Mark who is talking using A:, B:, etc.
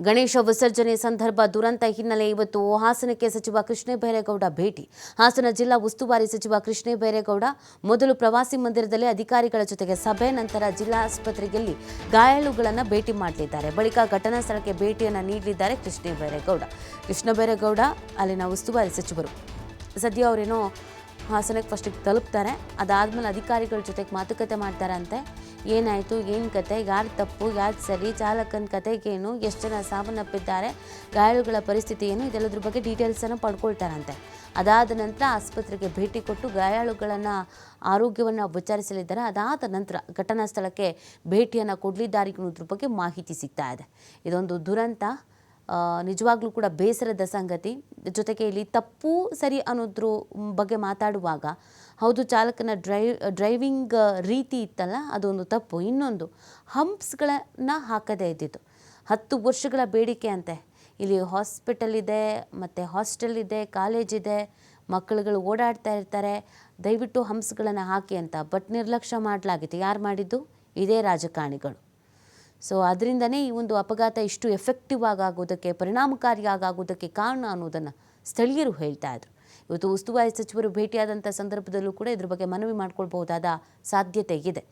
A: ಗಣೇಶ ವಿಸರ್ಜನೆ ಸಂದರ್ಭ ದುರಂತ ಹಿನ್ನೆಲೆ ಇವತ್ತು ಹಾಸನಕ್ಕೆ ಸಚಿವ ಕೃಷ್ಣ ಬೈರೇಗೌಡ ಭೇಟಿ. ಹಾಸನ ಜಿಲ್ಲಾ ಉಸ್ತುವಾರಿ ಸಚಿವ ಕೃಷ್ಣ ಬೈರೇಗೌಡ ಮೊದಲು ಪ್ರವಾಸಿ ಮಂದಿರದಲ್ಲಿ ಅಧಿಕಾರಿಗಳ ಜೊತೆಗೆ ಸಭೆ, ನಂತರ ಜಿಲ್ಲಾ ಆಸ್ಪತ್ರೆಯಲ್ಲಿ ಗಾಯಾಳುಗಳನ್ನು ಭೇಟಿ ಮಾಡಲಿದ್ದಾರೆ. ಬಳಿಕ ಘಟನಾ ಸ್ಥಳಕ್ಕೆ ಭೇಟಿಯನ್ನು ನೀಡಲಿದ್ದಾರೆ ಕೃಷ್ಣ ಬೈರೇಗೌಡ. ಕೃಷ್ಣ ಬೈರೇಗೌಡ, ಅಲ್ಲಿನ ಉಸ್ತುವಾರಿ ಸಚಿವರು. ಸದ್ಯ ಅವರೇನೋ ಹಾಸನಕ್ಕೆ ಫಸ್ಟಿಗೆ ತಲುಪ್ತಾರೆ. ಅದಾದಮೇಲೆ ಅಧಿಕಾರಿಗಳ ಜೊತೆಗೆ ಮಾತುಕತೆ ಮಾಡ್ತಾರಂತೆ. ಏನಾಯಿತು? ಏನು ಕತೆ? ಯಾರು ತಪ್ಪು? ಯಾರು ಸರಿ? ಚಾಲಕನ ಕತೆಗೇನು? ಎಷ್ಟು ಜನ ಸಾವನ್ನಪ್ಪಿದ್ದಾರೆ? ಗಾಯಾಳುಗಳ ಪರಿಸ್ಥಿತಿ ಏನು? ಇದೆಲ್ಲದ್ರ ಬಗ್ಗೆ ಡೀಟೇಲ್ಸನ್ನು ಪಡ್ಕೊಳ್ತಾರಂತೆ. ಅದಾದ ನಂತರ ಆಸ್ಪತ್ರೆಗೆ ಭೇಟಿ ಕೊಟ್ಟು ಗಾಯಾಳುಗಳನ್ನು ಆರೋಗ್ಯವನ್ನು ವಿಚಾರಿಸಲಿದ್ದಾರೆ. ಅದಾದ ನಂತರ ಘಟನಾ ಸ್ಥಳಕ್ಕೆ ಭೇಟಿಯನ್ನು ಕೊಡಲಿದ್ದಾರೆ ಅನ್ನೋದ್ರ ಬಗ್ಗೆ ಮಾಹಿತಿ ಸಿಗ್ತಾ ಇದೆ. ಇದೊಂದು ದುರಂತ. ನಿಜವಾಗ್ಲೂ ಕೂಡ ಬೇಸರದ ಸಂಗತಿ. ಜೊತೆಗೆ ಇಲ್ಲಿ ತಪ್ಪು ಸರಿ ಅನ್ನೋದ್ರ ಬಗ್ಗೆ ಮಾತಾಡುವಾಗ, ಹೌದು ಚಾಲಕನ ಡ್ರೈವ್ ಡ್ರೈವಿಂಗ್ ರೀತಿ ಇತ್ತಲ್ಲ, ಅದೊಂದು ತಪ್ಪು. ಇನ್ನೊಂದು, ಹಂಪ್ಸ್ಗಳನ್ನು ಹಾಕದೇ ಇದ್ದಿದ್ದು. ಹತ್ತು ವರ್ಷಗಳ ಬೇಡಿಕೆ ಅಂತೆ. ಇಲ್ಲಿ ಹಾಸ್ಪಿಟಲ್ ಇದೆ, ಮತ್ತು ಹಾಸ್ಟೆಲ್ ಇದೆ, ಕಾಲೇಜ್ ಇದೆ, ಮಕ್ಕಳುಗಳು ಓಡಾಡ್ತಾ ಇರ್ತಾರೆ. ದಯವಿಟ್ಟು ಹಂಪ್ಸ್ಗಳನ್ನು ಹಾಕಿ ಅಂತ, ಬಟ್ ನಿರ್ಲಕ್ಷ್ಯ ಮಾಡಲಾಗಿತ್ತು. ಯಾರು ಮಾಡಿದ್ದು? ಇದೇ ರಾಜಕಾರಣಿಗಳು. ಸೊ ಅದರಿಂದನೇ ಈ ಒಂದು ಅಪಘಾತ ಇಷ್ಟು ಎಫೆಕ್ಟಿವ್ ಆಗೋದಕ್ಕೆ ಪರಿಣಾಮಕಾರಿಯಾಗೋದಕ್ಕೆ ಕಾರಣ ಅನ್ನೋದನ್ನು ಸ್ಥಳೀಯರು ಹೇಳ್ತಾ ಇದ್ರು. ಇವತ್ತು ಉಸ್ತುವಾರಿ ಸಚಿವರು ಭೇಟಿಯಾದಂಥ ಸಂದರ್ಭದಲ್ಲೂ ಕೂಡ ಇದ್ರ ಬಗ್ಗೆ ಮನವಿ ಮಾಡ್ಕೊಳ್ಬಹುದಾದ ಸಾಧ್ಯತೆ ಇದೆ.